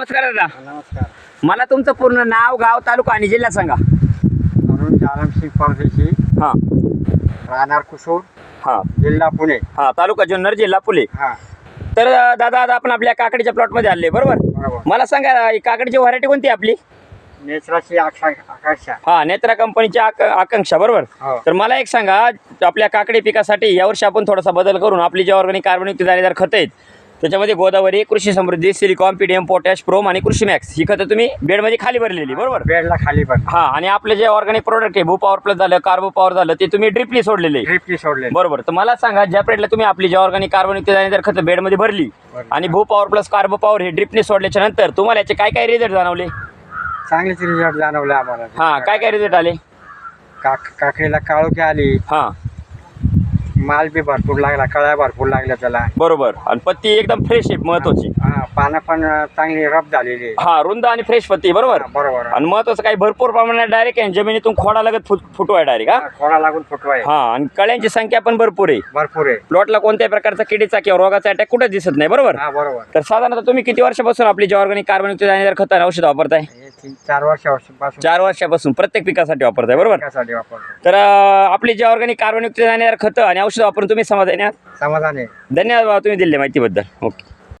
नमस्कार दादा. नमस्कार. मला तुमचं पूर्ण नाव गाव तालुका आणि जिल्हा सांगा. अरुण जालमसिंग परदेशी हां. राहणार कुसूर हां. जिल्हा पुणे. हां तालुका जुन्नर जिल्हा पुले हा. तर अं, दादा आता आपण आपल्या काकडीच्या प्लॉटमध्ये आले बरोबर? बरोबर. मला सांगा ही काकडीची व्हरायटी कोणती आहे आपली? नेत्राची आक्षा आकांक्षा. हा नेत्रा कंपनीची आक आकांक्षा बरोबर? हो. तर मला एक सांगा आपल्या काकडी पिकासाठी यावर्षी आपण थोडासा बदल करून आपली जी ऑर्गॅनिक कार्बनयुक्त दाणेदार खतं आहेत त्याच्यामध्ये गोदावरी कृषी समृद्धी सिलिकॉन पीडीएम पोटॅश प्रोम आणि कृषी मॅक्स ही खतं तुम्ही बेडमध्ये खाली भरलेली बरोबर? बेडला खाली पण हा आणि आपले जे ऑर्गॅनिक प्रोडक्ट आहे भू पॉवर प्लस झालं कार्बो पॉवर झालं ते तुम्ही ड्रिपली सोडलेले. ड्रिपची सोडले बरोबर. तर मला सांगा ज्या पिरियडला तुम्ही आपली जे ऑर्गॅनिक कार्बनयुक्त दाणेदार खतं बेडमध्ये भरली. आणि भू पॉवर प्लस कार्बो पॉवर हे ड्रिपने सोडल्याच्या नंतर तुम्हाला याचे काय काय रिझल्ट जाणवले? चांगलेच रिझल्ट जाणवले आम्हाला. हा काय काय रिझल्ट आले? काक काकडीला काळोखी आली. हा. माल बी भरपूर लागला कळ्या भरपूर लागल्या त्याला. बरोबर. आणि पत्ती एकदम फ्रेश आहे महत्वाची. हा पानं पण चांगली रफ झालेली आहे. हा रुंद आणि फ्रेश पत्ती बरोबर? बरोबर. आणि महत्वाचं काही भरपूर प्रमाणात डायरेक्ट आहे जमिनीतून खोडा लगत फुट फुटवाय डायरेक्ट हा? थोडा लागून फुटवा आहे हा आणि कळ्यांची संख्या पण भरपूर आहे. भरपूर आहे. प्लॉटला कोणत्याही प्रकारचा किडीचा किंवा रोगाचा अटॅक कुठे दिसत नाही बरोबर? हा बरोबर. तर साधारणतः तुम्ही किती वर्षापासून आपली जे ऑर्गॅनिक कार्बनयुक्त दाणेदार खत आणि औषध वापरताय? हे तीन चार वर्षापासून. चार वर्षापासून प्रत्येक पिकासाठी वापरताय बरोबर? पिकासाठी वापरतो. तर अं, आपली जे ऑर्गॅनिक कार्बनयुक्त दाणेदार खतं आणि औषध वापरून तुम्ही समाधानी आहात? समाधान आहे. धन्यवाद बाबा तुम्ही दिले माहितीबद्दल. ओके.